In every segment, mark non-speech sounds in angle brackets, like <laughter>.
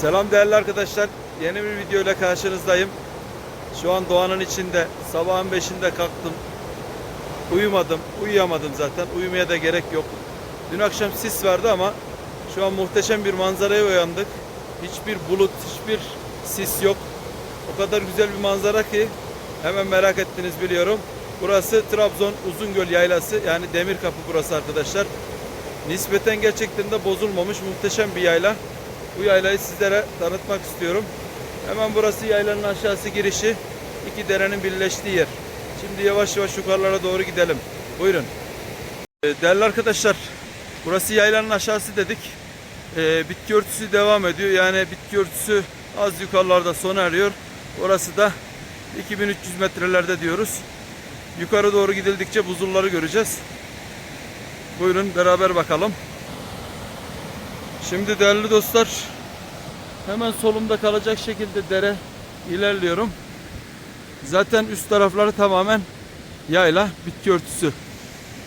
Selam değerli arkadaşlar. Yeni bir video ile karşınızdayım. Şu an doğanın içinde. Sabahın 5'inde kalktım. Uyumadım. Uyuyamadım zaten. Uyumaya da gerek yok. Dün akşam sis vardı ama şu an muhteşem bir manzaraya uyandık. Hiçbir bulut, hiçbir sis yok. O kadar güzel bir manzara ki hemen merak ettiniz biliyorum. Burası Trabzon Uzungöl Yaylası. Yani Demir Kapı burası arkadaşlar. Nispeten gerçekten de bozulmamış muhteşem bir yayla. Bu yaylayı sizlere tanıtmak istiyorum. Hemen burası yaylanın aşağısı girişi. iki derenin birleştiği yer. Şimdi yavaş yavaş yukarılara doğru gidelim. Buyurun. Ee, Değerli arkadaşlar, burası yaylanın aşağısı dedik. Ee, bitki örtüsü devam ediyor. Yani bitki örtüsü az yukarılarda sona eriyor. Orası da 2300 metrelerde diyoruz. Yukarı doğru gidildikçe buzulları göreceğiz. Buyurun beraber bakalım. Şimdi değerli dostlar hemen solumda kalacak şekilde dere ilerliyorum. Zaten üst tarafları tamamen yayla, bitki örtüsü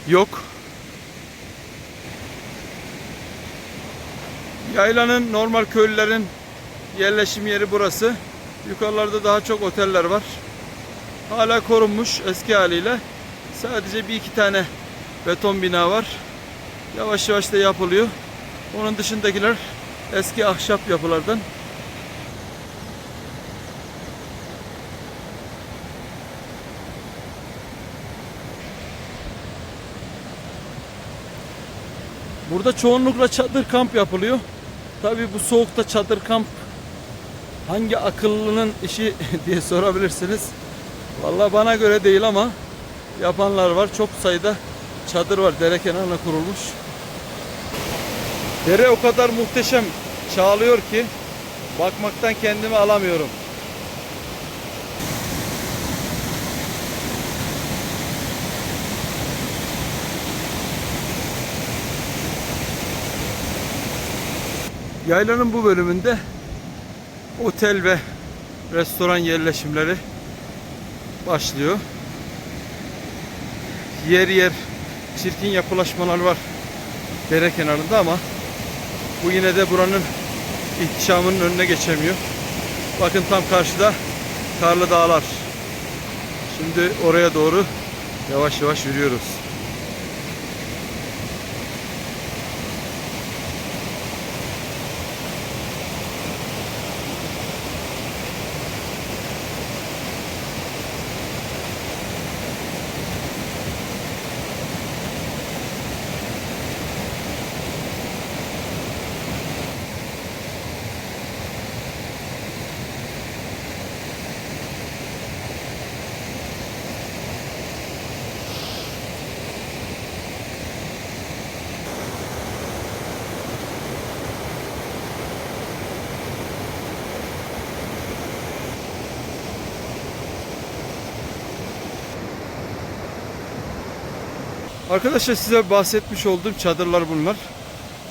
yok. Yaylanın normal köylülerin yerleşim yeri burası. Yukarılarda daha çok oteller var. Hala korunmuş eski haliyle. Sadece bir iki tane beton bina var. Yavaş yavaş da yapılıyor. Onun dışındakiler eski ahşap yapılardan. Burada çoğunlukla çadır kamp yapılıyor. Tabi bu soğukta çadır kamp hangi akıllının işi <laughs> diye sorabilirsiniz. Vallahi bana göre değil ama yapanlar var. Çok sayıda çadır var dere kenarına kurulmuş. Dere o kadar muhteşem çağlıyor ki bakmaktan kendimi alamıyorum. Yaylanın bu bölümünde otel ve restoran yerleşimleri başlıyor. Yer yer çirkin yapılaşmalar var dere kenarında ama bu yine de buranın ihtişamının önüne geçemiyor. Bakın tam karşıda karlı dağlar. Şimdi oraya doğru yavaş yavaş yürüyoruz. Arkadaşlar size bahsetmiş olduğum çadırlar bunlar.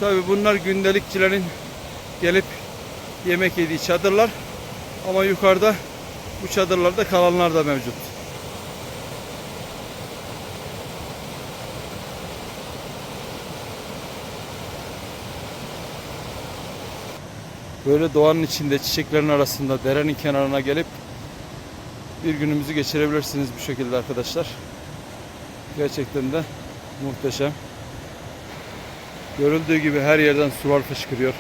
Tabi bunlar gündelikçilerin gelip yemek yediği çadırlar. Ama yukarıda bu çadırlarda kalanlar da mevcut. Böyle doğanın içinde çiçeklerin arasında derenin kenarına gelip bir günümüzü geçirebilirsiniz bu şekilde arkadaşlar. Gerçekten de muhteşem. Görüldüğü gibi her yerden sular fışkırıyor.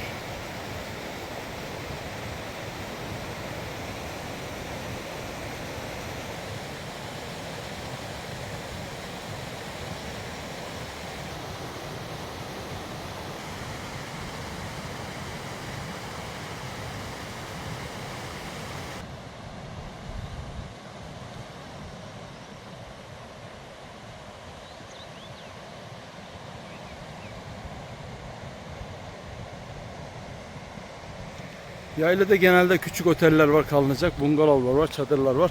Yaylada genelde küçük oteller var kalınacak, bungalovlar var, çadırlar var.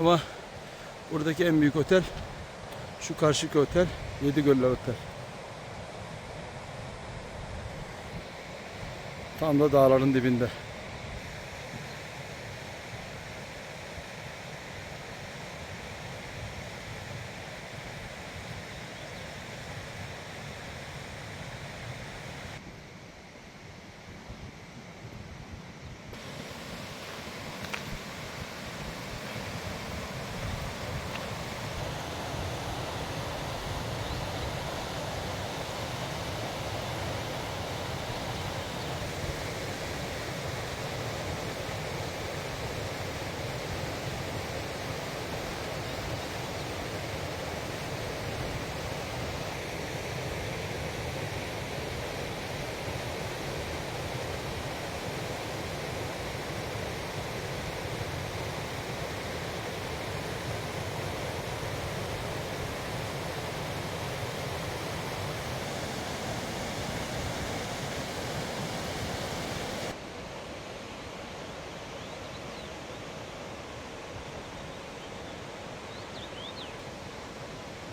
Ama buradaki en büyük otel şu karşıki otel, Yedigöller Otel. Tam da dağların dibinde.